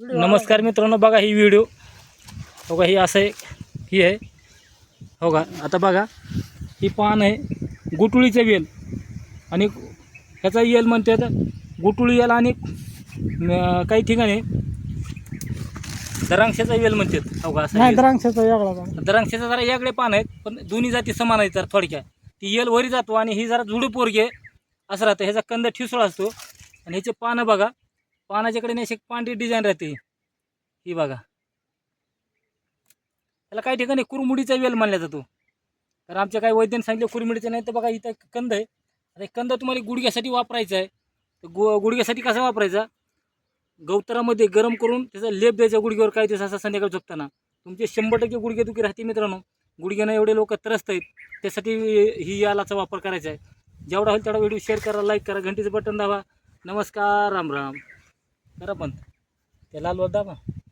नमस्कार मित्रांनो बघा ही व्हिडिओ. हो का ही असं आहे ही आहे. हो का आता बघा ही पान आहे गुटुळीचं वेल. आणि ह्याचा येल म्हणतात गुटुळी येल आणि काही ठिकाणी दरांक्षाचा वेल म्हणतात. हो का असं. द्राक्षाचा वेगळा. द्राक्षाचा जरा वेगळे पान आहेत पण दोन्ही जाती समान आहेत जरा थोडक्यात. ती येल वरी जातो आणि ही जरा जुडी पोरगे असं राहतं. ह्याचा कंद ठिसूळ असतो. आणि ह्याचे पानं बघा पानाच्याकडे नाही अशी एक पांढरी डिझाईन राहते. ही बघा. त्याला काही ठिकाणी कुरमुडीचा वेल मानला जातो. तर आमच्या काही वैद्याने सांगितलं कुरमुडीचं नाही तर बघा इथं कंद आहे. आता कंद तुम्हाला गुडघ्यासाठी वापरायचा आहे. तर गु गुडघ्यासाठी कसा वापरायचा? गवतरामध्ये गरम करून त्याचा लेप द्यायचा गुडघ्यावर काही दिवस असा संध्याकाळी झोपताना. तुमचे शंभर टक्के गुडघे दुखी राहते मित्रांनो. गुडघ्यानं एवढे लोक त्रस्त आहेत. त्यासाठी ही यालाचा वापर करायचा आहे. जेवढा होईल तेवढा व्हिडिओ शेअर करा लाईक करा घंटीचं बटन दाबा. नमस्कार राम राम. करा पण ते लाल दाबा.